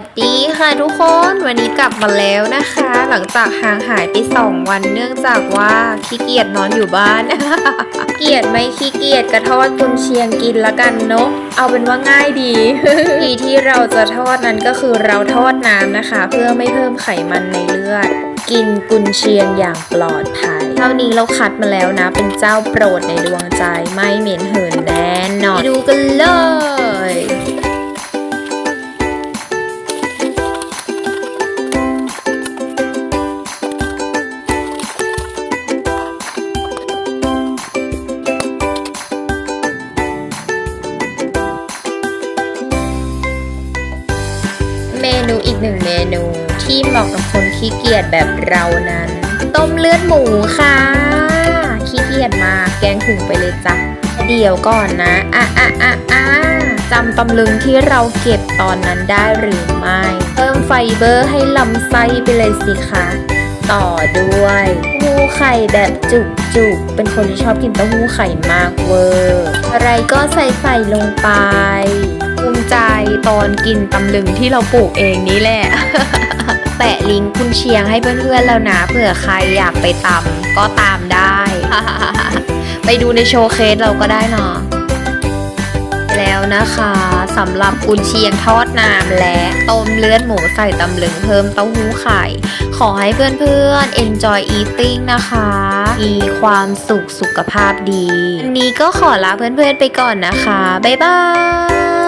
สวัสดีค่ะทุกคนวันนี้กลับมาแล้วนะคะ หลังจากห่างหายไปสองวันเนื่องจากว่าขี้เกียจนอนอยู่บ้าน เกียจไม่ขี้เกียจกระทอดกุนเชียงกินละกันเนาะเอาเป็นว่าง่ายดีวิธีที่เราจะทอดนั้นก็คือเราทอดน้ำนะคะ เพื่อไม่เพิ่มไขมันในเลือด กินกุนเชียงอย่างปลอดภัยเท่านี้เราคัดมาแล้วนะ เป็นเจ้าโปรดในดวงใจไม่เหม็นเหินแน่นอนไปดูกันเลย เมนูอีกหนึ่งเมนูที่เหมาะกับคนขี้เกียจแบบเรานั้น ต้มเลือดหมูค่ะ ขี้เกียจมากแกงถุงไปเลยจ้ะเดี๋ยวก่อนนะอะอะอะอะจำตำลึงที่เราเก็บตอนนั้นได้หรือไม่ เพิ่มไฟเบอร์ให้ลำไส้ไปเลยสิคะต่อด้วยหูไข่แบบจุกๆเป็นคนที่ชอบกินเต้าหู้ไข่มากเวอร์ อะไรก็ใส่ใส่ลงไป ใจตอนกินตำลึงที่เราปลูกเองนี่แหละ แปะลิงก์คุณเชียงให้เพื่อนๆแล้วนะเผื่อใครอยากไปตำก็ตามได้ ไปดูในโชว์เคสเราก็ได้เนาะแล้วนะคะสำหรับกุนเชียงทอดน้ำและต้มเลือดหมูใส่ตำลึงเพิ่มเต้าหู้ไข่ ขอให้เพื่อนๆ enjoy eating นะคะ มีความสุขสุขภาพดี วันนี้ก็ขอลาเพื่อนๆไปก่อนนะคะ บ๊ายบาย